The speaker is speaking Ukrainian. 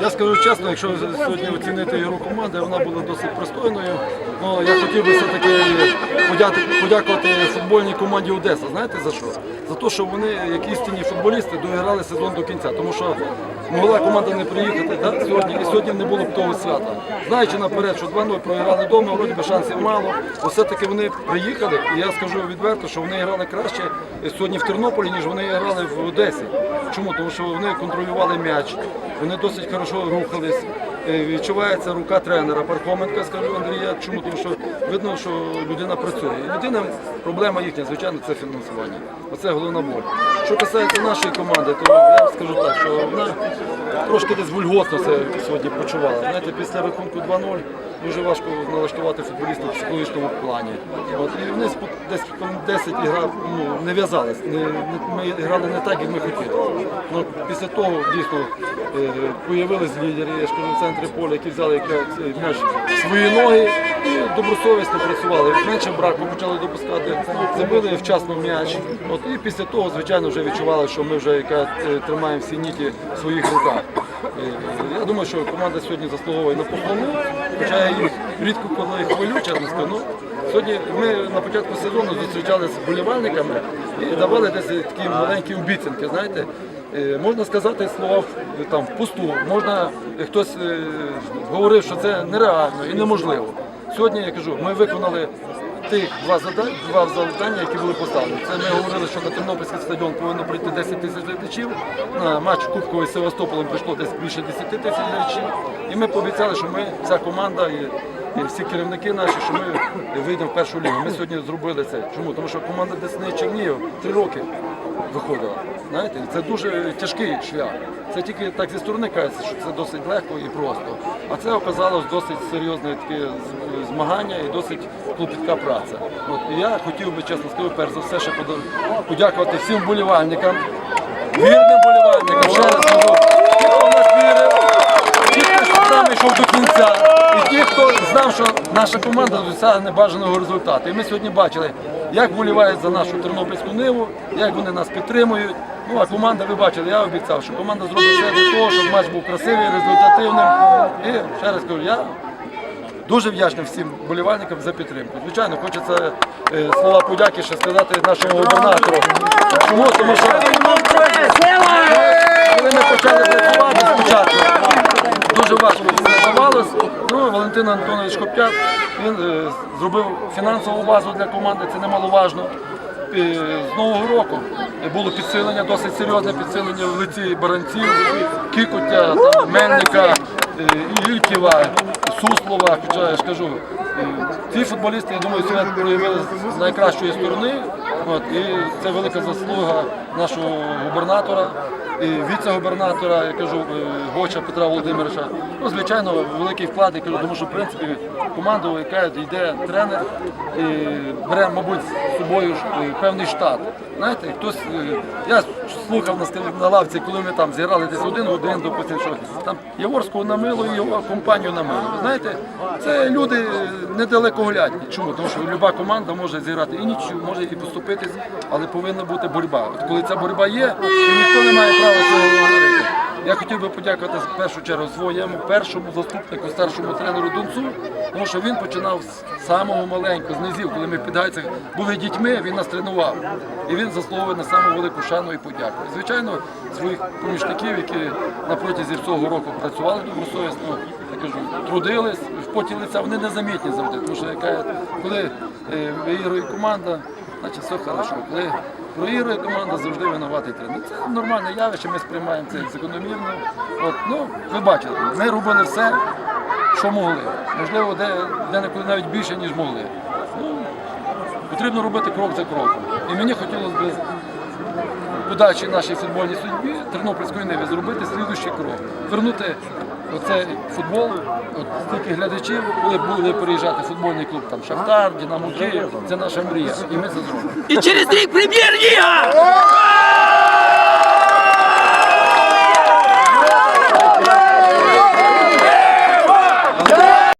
Я скажу чесно, якщо сьогодні оцінити ігру команди, вона була досить пристойною. Ну, я хотів би все-таки подякувати футбольній команді Одеса. Знаєте за що? За те, що вони, як істинні футболісти, доіграли сезон до кінця. Тому що могла команда не приїхати да, сьогодні, і сьогодні не було б того свята. Знаючи наперед, що 2-0 програли вдома, вроді би шансів мало. Все-таки вони приїхали, і я скажу відверто, що вони грали краще сьогодні в Тернополі, ніж вони грали в Одесі. Чому? Тому що вони контролювали м'яч, вони досить хорошо рухались. Е, Відчувається рука тренера Пархоменка, скажу Андрія. Чому? Тому що видно, що людина працює. І проблема їхня, звичайно, це фінансування. Оце головна боль. Що касається нашої команди, то я скажу так, що вона трошки десь вульготно це сьогодні почувала. Знаєте, після рахунку 2-0 дуже важко налаштувати футболістів в психологічному плані. От, і вони десь хвилин 10 ігра ну, не в'язались. Ми грали не так, як ми хотіли. Ну, після того дійсно е, появились лідери, я ж кажу, в центрі поля, які взяли м'яч свої ноги і добросовісно працювали. Менше браку почали допускати, забили вчасно м'яч. От, і після того, звичайно, вже відчували, що ми вже яка, е, тримаємо всі ніті в своїх руках. Е, Я думаю, що команда сьогодні заслуговує на похвалу, хоча я їх рідко коли хвилю, чесно скажу. Ну, Сьогодні ми на початку сезону зустрічалися з болівальниками і давали десь такі маленькі обіцянки. Знаєте, Е, можна сказати слова там впусту, можна е, хтось е, говорив, що це нереально і неможливо. Сьогодні я кажу, ми виконали тих два завдання, два завдання, які були поставлені. Це ми говорили, що на Тернопільський стадіон повинно прийти 10 тисяч глядачів. На матч Кубковий з Севастополем прийшло десь більше 10 тисяч глядачів. І ми пообіцяли, що ми, вся команда і, всі керівники наші, що ми вийдемо в першу лігу. Ми сьогодні зробили це. Чому? Тому що команда Десни Чернігів три роки виходила. Знаєте, це дуже тяжкий шлях. Це тільки так зі сторони кажеться, що це досить легко і просто. А це оказалось досить серйозне таке змагання і досить клопітка праця. От я хотів би, чесно скажу, перш за все, ще подякувати всім вболівальникам, вірним вболівальникам. Ще раз кажу, ті, хто в нас вірив, ті, хто з нами йшов до кінця, і ті, хто знав, що наша команда досягне бажаного результату. І ми сьогодні бачили, як вболівають за нашу тернопільську ниву, як вони нас підтримують. Ну а команда, ви бачили, я обіцяв, що команда зробить все для того, щоб матч був красивий, результативним. І ще раз кажу, я дуже вдячний всім болівальникам за підтримку. Звичайно, хочеться е, слова подяки ще сказати нашому губернатору. Чому? Тому що коли ми почали працювати спочатку, дуже важко все. Ну, Валентин Антонович Коп'як, він е, зробив фінансову базу для команди, це немаловажно. З Нового року було підсилення, досить серйозне підсилення в лиці баранців, Кікотя, Мельника, е, Ільківа, Суслова. Хоча я ж кажу, е, ці футболісти, я думаю, себе проявили з найкращої сторони. От, і це велика заслуга нашого губернатора і віце-губернатора, я кажу, е, Гоча Петра Володимировича. Ну, звичайно, великий вклад, я кажу, тому що в принципі команду, яка йде тренер, і бере, мабуть, з собою е, певний штат. Знаєте, хтось, е, я слухав на, лавці, коли ми там зіграли десь один один, допустим, що там Яворського на мило і його компанію на мило. Ви знаєте, це люди е, недалекоглядні. Чому? Тому що люба команда може зіграти і нічого, може і поступитись, але повинна бути боротьба. От коли ця боротьба є, то ніхто не має права цього говорити. Я хотів би подякувати в першу чергу своєму першому заступнику, старшому тренеру Донцу, тому що він починав з самого маленького, з низів, коли ми під Гайцях були дітьми, він нас тренував. І він заслуговує на саму велику шану і подяку. Звичайно, своїх помічників, які на протязі всього року працювали добросовісно, я кажу, трудились в поті лиця, вони незамітні завжди. Тому що яка, коли е, виігрує команда, значить все хорошо. Коли проігрує команда, завжди винуватий тренер. Це нормальне явище, ми сприймаємо це закономірно. От, ну, ви бачили, ми робили все, що могли. Можливо, де, де навіть більше, ніж могли. Ну, потрібно робити крок за кроком. І мені хотілося б подальшій нашій футбольній судьбі Тернопільської Ниви зробити слідуючий крок. Вернути оцей футбол, от стільки глядачів, коли буде приїжджати футбольний клуб там Шахтар, Динамо Київ, це наша мрія. І ми це зробимо. І через рік прем'єр-ліга!